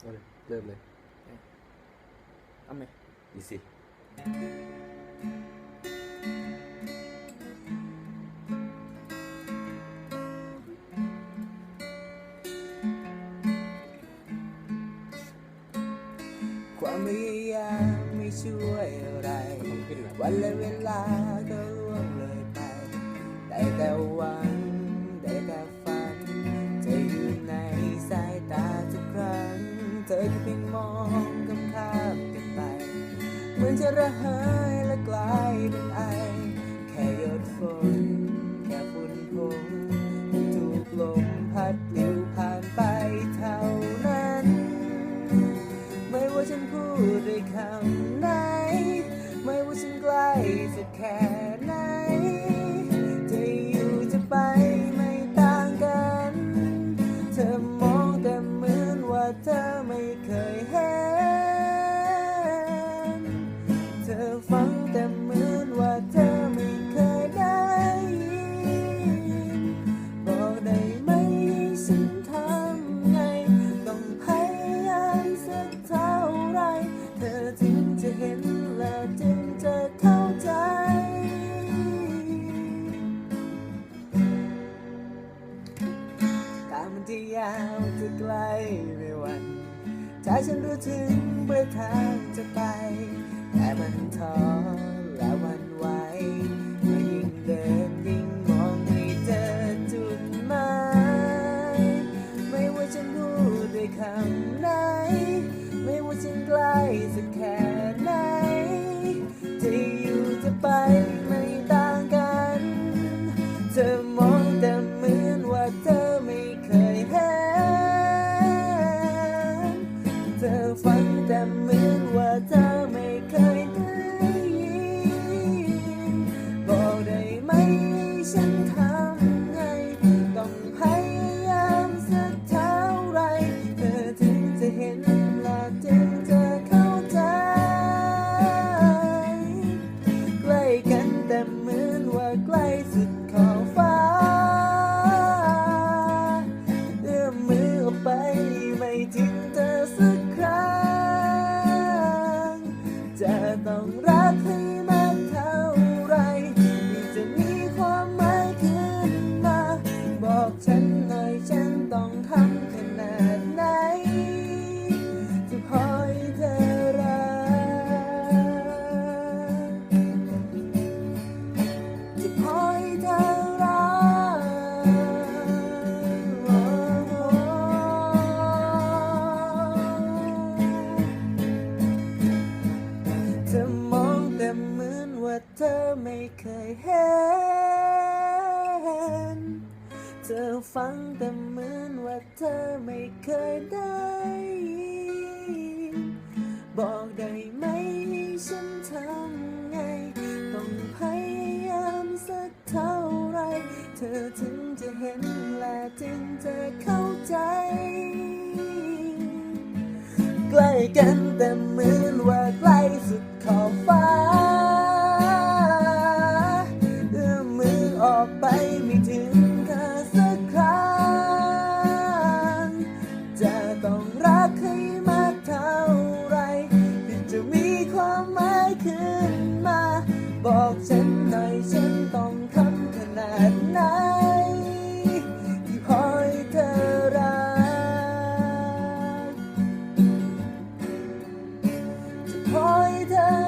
เอาเลยเริ่มเลยเอาไหมดีสิ ความพยายามไม่ช่วยอะไรต้องขึ้นแบบวันและเวลาก็ล่วงเลยไป ได้แต่หวัง ธอก็เพียงมองคำข้ามกันไป เหมือนจะระเหยและกลายเป็นไอ แค่หยดฝน แค่ฝุ่นผงถูกลมพัดปลิวผ่านไปเท่านั้น ไม่ว่าฉันพูดด้วยคำไหน ไม่ว่าฉันใกล้สักแค่ันที่ยาวจะไกลไม่หวันใจฉันรู้ถึงเมื่อทางจะไป แต่มันท้อและวันไหวเมื่อยิ่งเดินยิ่งมองไม่เจอจุดหมายไม่ว่าฉันพูดด้วยคำไหน ไม่ว่าฉันใกล้สักแค่ไหน ง ต้องรักให้มากเท่าไรที่จะมีความหมายขึ้นมาบอกฉัน ว่าเธอไม่เคยเห็น เธอฟังแต่เหมือนว่าเธอไม่เคยได้ยินบอกได้ไหมให้ฉันทำไง ต้องพยายามสักเท่าไร เธอถึงจะเห็นและจึงจะเข้าใจใกล้กันแต่เหมือนว่าใกล้สุดขอบฟ้า 你的